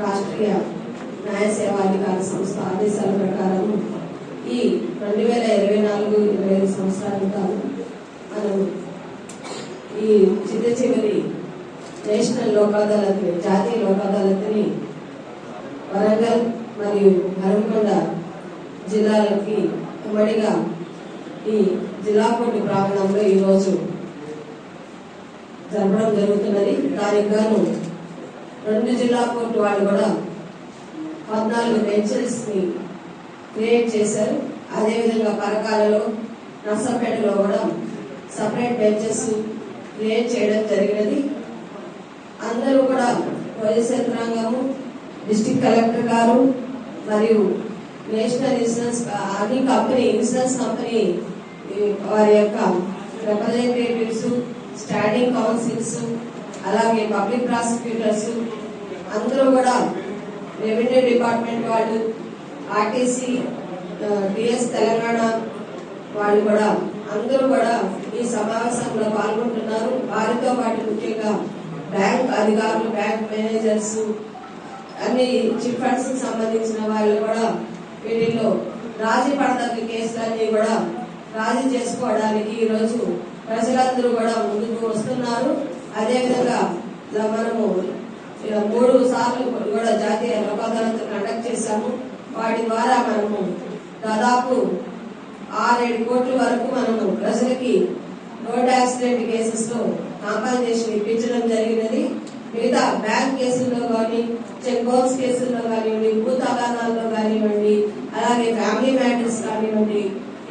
రాష్ట్రీయ న్యాయ సేవాధికార సంస్థ ఆదేశాల ప్రకారం ఈ రెండు వేల ఇరవై నాలుగు ఇరవై ఐదు సంవత్సరాలుగా మనం ఈ చిత్త చివరి నేషనల్ లోక్ అదాలత్ జాతీయ లోక్ అదాలత్ని వరంగల్ మరియు హరంకొండ జిల్లాలకి ఉమ్మడిగా ఈ జిల్లా కోర్టు ప్రాంగణంలో ఈరోజు జరపడం జరుగుతున్నది. దానికి గాను రెండు జిల్లా కోర్టు వాళ్ళు కూడా పద్నాలుగు బెంచెస్ని క్రియేట్ చేశారు. అదేవిధంగా పరకాలలో నర్సంపేటలో కూడా సపరేట్ బెంచెస్ క్రియేట్ చేయడం జరిగినది. అందరూ కూడా వైఎస్ఆర్ రంగము డిస్టిక్ కలెక్టర్ గారు మరియు నేషనల్ ఇన్సూరెన్స్ అన్ని కంపెనీ ఇన్సూరెన్స్ కంపెనీ వారి యొక్క రిప్రజెంటేటివ్స్ స్టాండింగ్ కౌన్సిల్స్ అలాగే పబ్లిక్ ప్రాసిక్యూటర్స్ అందరూ కూడా రెవెన్యూ డిపార్ట్మెంట్ వాళ్ళు ఆర్టీసీ డిఎస్ తెలంగాణ వాళ్ళు కూడా అందరూ కూడా ఈ సమావేశంలో పాల్గొంటున్నారు. వారితో పాటు ముఖ్యంగా బ్యాంక్ అధికారులు బ్యాంక్ మేనేజర్స్ అన్ని చిట్ ఫండ్స్ సంబంధించిన వాళ్ళు కూడా వీటిల్లో రాజీ పడదగ్గ కేసులన్నీ కూడా రాజీ చేసుకోవడానికి ఈరోజు ప్రజలందరూ కూడా ముందుకు వస్తున్నారు. అదేవిధంగా ఇలా మనము మూడు సార్లు కూడా జాతీయ లోక్ కండక్ట్ చేశాము. వాటి ద్వారా మనము దాదాపు ఆరేడు కోట్ల వరకు మనము ప్రజలకి రోడ్ యాక్సిడెంట్ కేసెస్లో కాంపన్సేషన్ ఇప్పించడం జరిగినది. మిగతా బ్యాంక్ కేసుల్లో కానీ చెక్ బౌన్స్ కేసుల్లో కానివ్వండి భూ తగాదాల్లో కానివ్వండి అలాగే ఫ్యామిలీ మ్యాటర్స్ కానివ్వండి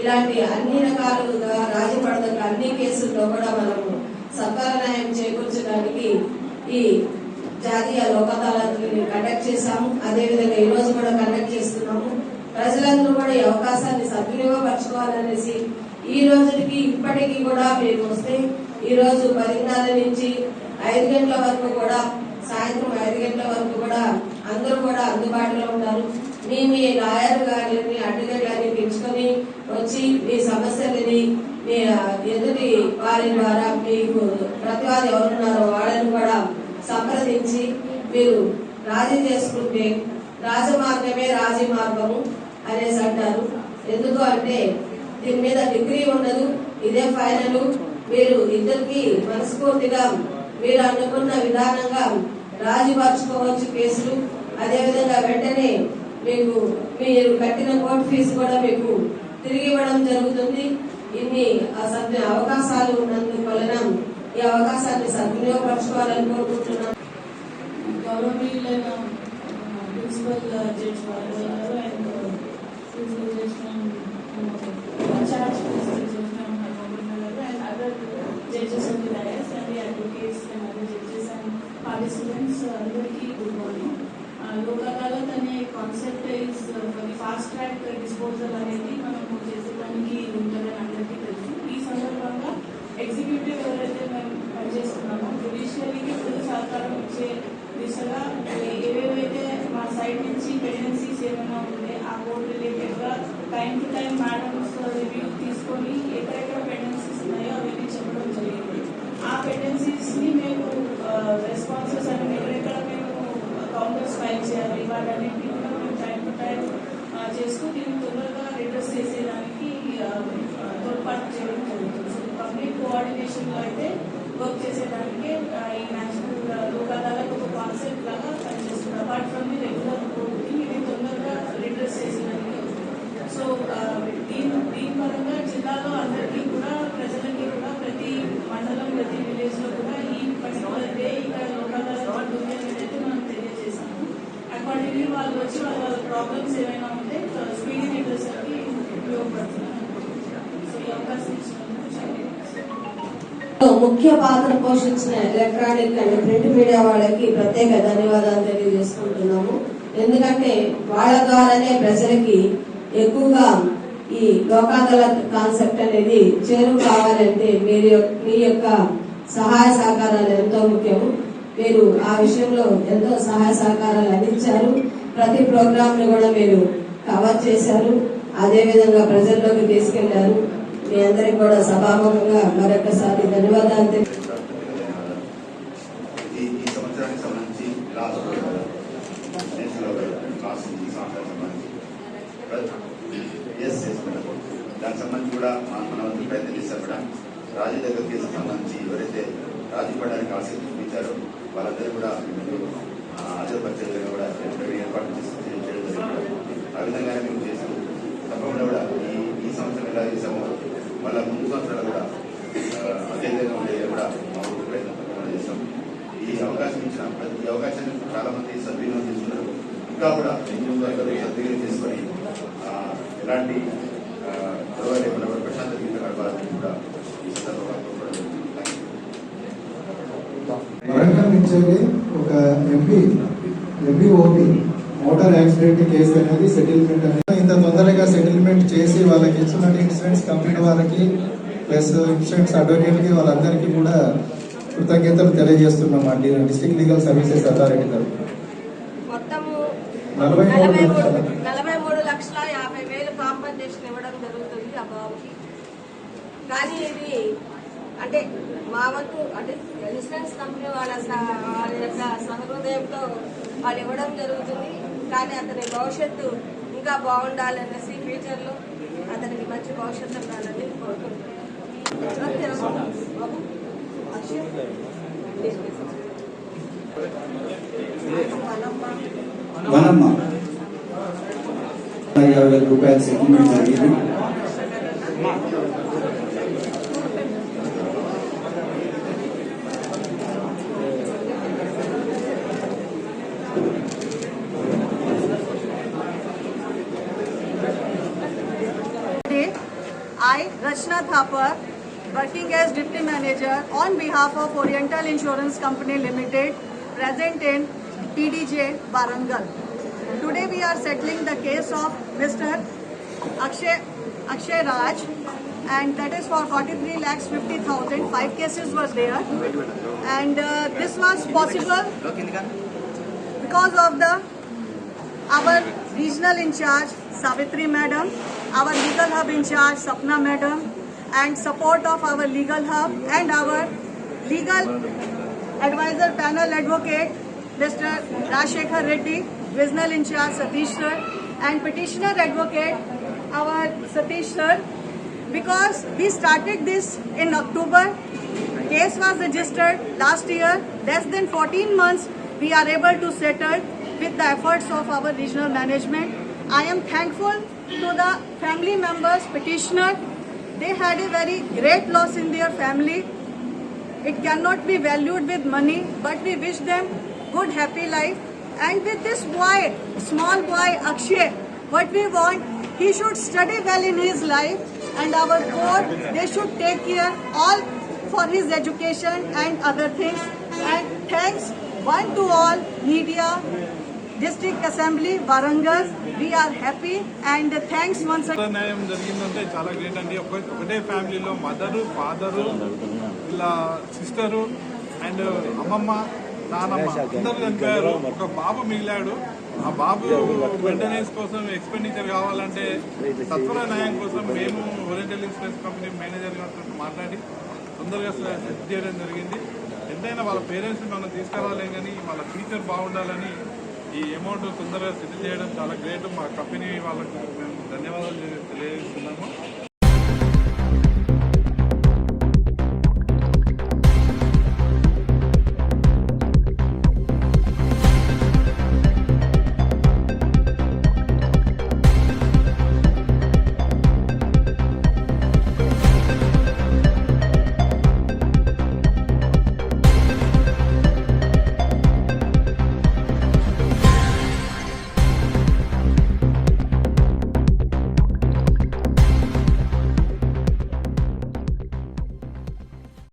ఇలాంటి అన్ని రకాలుగా రాజీ అన్ని కేసుల్లో కూడా మనము సత్వర చేకూర్చడానికి ఈ జాతీయ లోక్ కండక్ట్ చేశాము. అదేవిధంగా ఈ రోజు కూడా కండక్ట్ చేస్తున్నాము. ప్రజలందరూ కూడా ఈ అవకాశాన్ని సద్వినియోగపరచుకోవాలనేసి ఈ రోజుకి ఇప్పటికీ కూడా మీరు వస్తే ఈ రోజు పదిన్నర నుంచి ఐదు గంటల వరకు కూడా సాయంత్రం ఐదు గంటల వరకు కూడా అందరూ కూడా అందుబాటులో ఉన్నారు. మీ మీ లాయర్ గారిని వారి ద్వారా మీకు ప్రతివాది ఎవరున్నారో వాళ్ళని కూడా సంప్రదించి మీరు రాజీ చేసుకుంటే రాజమార్గమే రాజీ మార్గము అనేసి అంటారు. ఎందుకు అంటే దీని మీద డిగ్రీ ఉండదు ఇదే ఫైనల్. మీరు ఇద్దరికి మనస్ఫూర్తిగా మీరు అనుకున్న విధానంగా రాజీపరచుకోవచ్చు కేసులు. అదేవిధంగా వెంటనే మీకు మీరు కట్టిన కోర్టు ఫీజు కూడా మీకు తిరిగి ఇవ్వడం జరుగుతుంది. ఇన్ని అసభ్య అవకాశాలు ఉన్నందువలన ఈ అవకాశాన్ని సద్వినియోగపరచుకోవాలని కోరుకుంటున్నాను. గౌరవనీయులైన ప్రిన్సిపల్ జడ్జ్ వారు గారు and principal judge charge principal judge గారు and other judges of the dais and the advocates and other judges and participants అందరికీ గుడ్ మార్నింగ్. లోక్ అదాలత్ అనే concept is fast track disposal అనేది మనము చేసేదానికి ఉంటుందని అందరికీ తెలుసు ఈ సందర్భంగా ఎగ్జిక్యూటివ్ ఎవరైతే మేము పనిచేస్తున్నామో జుడిషియరీకి ఫుల్ సహకారం ఇచ్చే దిశగా ఏవేవైతే మా సైడ్ నుంచి పెండెన్సీస్ ఏమైనా ఉంటే ఆ బోర్డు రిలేటెడ్గా time to time madams review తీసుకొని ఎక్కడెక్కడ పెండెన్సీస్ ఉన్నాయో అవన్నీ చెప్పడం జరిగింది. ఆ పెండెన్సీస్ని మేము రెస్పాన్సెస్ అని ఎక్కడెక్కడ మేము కౌంటర్స్ ఫైల్ చేయాలి వాటన్నింటినీ కూడా మేము టైం టు టైం చేస్తూ దీన్ని తొందరగా రిడ్రెస్ చేసేదానికి తోడ్పాటు చేయడం జరుగుతుంది. సో పబ్లిక్ కోఆర్డినేషన్లో అయితే వర్క్ చేసేదానికి ఈ నేషనల్ లోకాదాలకు ఒక కాన్సెప్ట్ లాగా పనిచేస్తుంది. అపార్ట్ ఫ్రమ్ ది రెగ్యులర్ బోర్డుకి ఇది తొందరగా రిడ్రెస్ చేసేదానికి సో దీని దీని పరంగా జిల్లాలో అందరికీ కూడా ప్రజలకి కూడా ప్రతి మండలం ప్రతి విలేజ్లో కూడా ఈ పర్టికులర్ డే ఇక్కడ లోకాదాల పడుతుంది అనేది మనం తెలియజేశాము అకార్డింగ్లీ వాళ్ళు వచ్చి వాళ్ళ ప్రాబ్లమ్స్ ఏమైనా ముఖ్య పాత్ర పోషించిన ఎలక్ట్రానిక్ అండ్ ప్రింట్ మీడియా వాళ్ళకి ప్రత్యేక ధన్యవాదాలు తెలియజేసుకుంటున్నాము. ఎందుకంటే వాళ్ళ ద్వారానే ప్రజలకి ఎక్కువగా ఈ లోకాదాలత్ కాన్సెప్ట్ అనేది చేరువు కావాలంటే మీరు మీ యొక్క సహాయ సహకారాలు ఎంతో ముఖ్యము. మీరు ఆ విషయంలో ఎంతో సహాయ సహకారాలు అందించారు. ప్రతి ప్రోగ్రామ్ని కూడా మీరు కవర్ చేశారు. అదేవిధంగా ప్రజల్లోకి తీసుకెళ్ళారు. మీ అందరికి కూడా సభాముఖంగా మరొకసారి ధన్యవాదాలు తెలి- ఈ సంవత్సరానికి సంబంధించి సంబంధించి ఎస్ దానికి సంబంధించి కూడా మన- వంతు ప్రయత్నం చేశారు రాజు దగ్గర కేసు సంబంధించి ఎవరైతే రాజీ పడడానికి ఆసక్తి చూపించారో వాళ్ళందరూ కూడా మేము కూడా ఏర్పాటు చేసి చేయడం జరిగింది ఆ విధంగానే మేము చేసాం తప్పకుండా కూడా ఈ ఈ సంవత్సరం ఎలా చేసామో మళ్ళీ ముందు సంవత్సరాలు కూడా ఆ, అదే విధంగా ఉండేది కూడా మా ఊరు ప్రయత్నం చేస్తాం ఈ అవకాశం ఇచ్చిన ప్రతి అవకాశాన్ని చాలా మంది సద్వినియోగం చేస్తున్నారు ఇంకా కూడా ఎన్నో అందరూ సద్వినియోగం చేసుకొని ఆ, ఎలాంటి ఆ, గొడవ లేకుండా ప్రశాంత జీవితం గడపాలని కూడా ఈ సందర్భంగా ఒక MP MP OP. Motor accident case అనేది సెటిల్మెంట్ అనేది. ఇంత తొందరగా సెటిల్మెంట్ చేసి వాళ్ళకి ఇచ్చిన ఇన్సూరెన్స్ కంపెనీ వాళ్ళకి ప్లస్ ఇన్సూరెన్స్ అడ్వకేట్కి వాళ్ళందరికీ కూడా కృతజ్ఞతలు తెలియజేస్తున్నాం అండి. డిస్ట్రిక్ట్ లీగల్ సర్వీసెస్ అథారిటీ తరఫున. మొత్తము నలభై మూడు లక్షల. యాభై వేలు కాంపన్సేషన్ ఇవ్వడం జరుగుతుంది ఆ బాబుకి. కానీ ఇది అంటే మా వంతు అంటే ఇన్సూరెన్స్ కంపెనీ వాళ్ళ వాళ్ళ యొక్క సహృదయంతో వాళ్ళు ఇవ్వడం జరుగుతుంది. కానీ అతని భవిష్యత్తు ఇంకా బాగుండాలనేసి ఫ్యూచర్లో అతనికి మంచి భవిష్యత్తు ఉండాలని కోరుకుంటున్నాను యాభై వేల సెటిల్మెంట్ జరిగింది. Today, I, Rachna Thapar, working as Deputy Manager on behalf of Oriental Insurance Company Limited, present in PDJ Warangal. Today we are settling the case of Mr. Akshay, Akshay Raj and that is for 43 lakhs 50,000. Five cases were there and uh, this was possible because of the our regional in charge Savitri madam, our legal hub in charge Sapna madam, and support of our legal hub and our legal advisor panel advocate Mr. Rashekha Reddy, regional in charge Satish sir, and petitioner advocate our Satish sir. Because we started this in October, case was registered last year, less than 14 months we are able to settle with the efforts of our regional management. I am thankful to the family members, petitioner. They had a very great loss in their family. It cannot be valued with money, but we wish them good, happy life. And with this boy, small boy Akshay, what we want, he should study well in his life, and our board, they should take care all for his education and other things. And thanks one to all media, district assembly, Varangas. We are happy and thanks న్యాయం జరిగిందంటే చాలా great అండి. ఒక ఒకటే ఫ్యామిలీలో mother father ఇలా sister and అమ్మమ్మ నానమ్మ అందరూ చనిపోయారు ఒక బాబు మిగిలాడు. ఆ బాబు మెయింటెనెన్స్ కోసం ఎక్స్పెండిచర్ కావాలంటే సత్వర న్యాయం కోసం మేము ఓరియంటల్ ఇన్సూరెన్స్ కంపెనీ మేనేజర్ గారితో మాట్లాడి తొందరగా సెట్ చేయడం జరిగింది. ఎంతైనా వాళ్ళ పేరెంట్స్ని మనం తీసుకురాలేం కానీ వాళ్ళ ఫ్యూచర్ బాగుండాలని ఈ అమౌంట్ తొందరగా సెటిల్ చేయడం చాలా గ్రేట్ మా కంపెనీ వాళ్ళకు మేము ధన్యవాదాలు తెలియజేస్తున్నాము.